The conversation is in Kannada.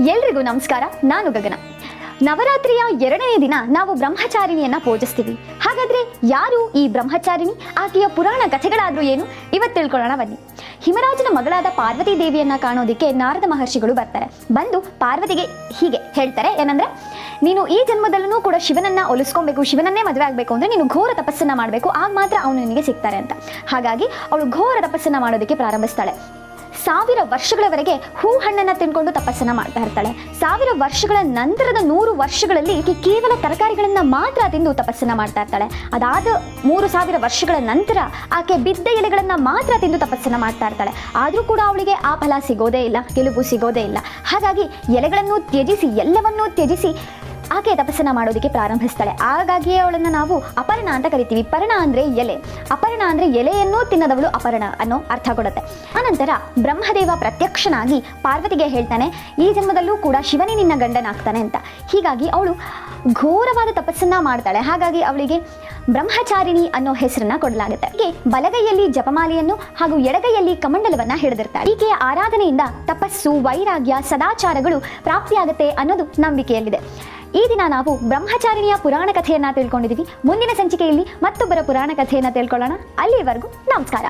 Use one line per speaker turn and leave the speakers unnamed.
ಎಲ್ರಿಗೂ ನಮಸ್ಕಾರ, ನಾನು ಗಗನ. ನವರಾತ್ರಿಯ ಎರಡನೇ ದಿನ ನಾವು ಬ್ರಹ್ಮಚಾರಿಣಿಯನ್ನ ಪೂಜಿಸ್ತೀವಿ. ಹಾಗಾದ್ರೆ ಯಾರು ಈ ಬ್ರಹ್ಮಚಾರಿಣಿ? ಆಕೆಯ ಪುರಾಣ ಕಥೆಗಳಾದ್ರೂ ಏನು? ಇವತ್ತು ತಿಳ್ಕೊಳ್ಳೋಣ ಬನ್ನಿ. ಹಿಮರಾಜನ ಮಗಳಾದ ಪಾರ್ವತಿ ದೇವಿಯನ್ನ ಕಾಣೋದಿಕ್ಕೆ ನಾರದ ಮಹರ್ಷಿಗಳು ಬರ್ತಾರೆ. ಬಂದು ಪಾರ್ವತಿಗೆ ಹೀಗೆ ಹೇಳ್ತಾರೆ, ಏನಂದ್ರೆ, ನೀನು ಈ ಜನ್ಮದಲ್ಲೂ ಕೂಡ ಶಿವನನ್ನ ಒಲಿಸ್ಕೊಬೇಕು, ಶಿವನನ್ನೇ ಮದುವೆ ಆಗಬೇಕು ಅಂದ್ರೆ ನೀನು ಘೋರ ತಪಸ್ಸನ್ನ ಮಾಡಬೇಕು, ಆಗ ಮಾತ್ರ ಅವನು ನಿನಗೆ ಸಿಗ್ತಾರೆ ಅಂತ. ಹಾಗಾಗಿ ಅವಳು ಘೋರ ತಪಸ್ಸನ್ನ ಮಾಡೋದಕ್ಕೆ ಪ್ರಾರಂಭಿಸ್ತಾಳೆ. ಸಾವಿರ ವರ್ಷಗಳವರೆಗೆ ಹೂ ಹಣ್ಣನ್ನು ತಿನ್ಕೊಂಡು ತಪಸ್ಸನ್ನ ಮಾಡ್ತಾ ಇರ್ತಾಳೆ. ಸಾವಿರ ವರ್ಷಗಳ ನಂತರದ ನೂರು ವರ್ಷಗಳಲ್ಲಿ ಈಕೆ ಕೇವಲ ತರಕಾರಿಗಳನ್ನ ಮಾತ್ರ ತಿಂದು ತಪಸ್ಸನ್ನ ಮಾಡ್ತಾ ಇರ್ತಾಳೆ. ಅದಾದ ಮೂರು ಸಾವಿರ ವರ್ಷಗಳ ನಂತರ ಆಕೆ ಬಿದ್ದ ಎಲೆಗಳನ್ನ ಮಾತ್ರ ತಿಂದು ತಪಸ್ಸನ್ನ ಮಾಡ್ತಾ ಇರ್ತಾಳೆ. ಆದರೂ ಕೂಡ ಅವಳಿಗೆ ಆ ಫಲ ಸಿಗೋದೇ ಇಲ್ಲ, ಗೆಲುವು ಸಿಗೋದೇ ಇಲ್ಲ. ಹಾಗಾಗಿ ಎಲೆಗಳನ್ನು ತ್ಯಜಿಸಿ, ಎಲ್ಲವನ್ನೂ ತ್ಯಜಿಸಿ ಆಕೆ ತಪಸ್ಸನ್ನ ಮಾಡೋದಕ್ಕೆ ಪ್ರಾರಂಭಿಸ್ತಾಳೆ. ಹಾಗಾಗಿಯೇ ಅವಳನ್ನ ನಾವು ಅಪರ್ಣ ಅಂತ ಕರಿತೀವಿ. ಪರ್ಣ ಅಂದ್ರೆ ಎಲೆ. ಅಪರ್ಣ ಅಂದ್ರೆ ಎಲೆಯನ್ನು ತಿನ್ನದವಳು ಅಪರ್ಣ ಅನ್ನೋ ಅರ್ಥ ಕೊಡುತ್ತೆ. ಆನಂತರ ಬ್ರಹ್ಮದೇವ ಪ್ರತ್ಯಕ್ಷನಾಗಿ ಪಾರ್ವತಿಗೆ ಹೇಳ್ತಾನೆ, ಈ ಜನ್ಮದಲ್ಲೂ ಕೂಡ ಶಿವನೇ ನಿನ್ನ ಗಂಡನಾಗ್ತಾನೆ ಅಂತ. ಹೀಗಾಗಿ ಅವಳು ಘೋರವಾದ ತಪಸ್ಸನ್ನ ಮಾಡ್ತಾಳೆ. ಹಾಗಾಗಿ ಅವಳಿಗೆ ಬ್ರಹ್ಮಚಾರಿಣಿ ಅನ್ನೋ ಹೆಸರನ್ನ ಕೊಡಲಾಗುತ್ತೆ. ಹೀಗೆ ಬಲಗೈಯಲ್ಲಿ ಜಪಮಾಲೆಯನ್ನು ಹಾಗೂ ಎಡಗೈಯಲ್ಲಿ ಕಮಂಡಲವನ್ನ ಹಿಡಿದಿರ್ತಾಳೆ. ಈಕೆಯ ಆರಾಧನೆಯಿಂದ ತಪಸ್ಸು, ವೈರಾಗ್ಯ, ಸದಾಚಾರಗಳು ಪ್ರಾಪ್ತಿಯಾಗುತ್ತೆ ಅನ್ನೋದು ನಂಬಿಕೆಯಲ್ಲಿದೆ. ಈ ದಿನ ನಾವು ಬ್ರಹ್ಮಚಾರಿಣಿಯ ಪುರಾಣ ಕಥೆಯನ್ನ ತಿಳ್ಕೊಂಡಿದ್ದೀವಿ. ಮುಂದಿನ ಸಂಚಿಕೆಯಲ್ಲಿ ಮತ್ತೊಬ್ಬರ ಪುರಾಣ ಕಥೆಯನ್ನ ತಿಳ್ಕೊಳ್ಳೋಣ. ಅಲ್ಲಿವರೆಗೂ ನಮಸ್ಕಾರ.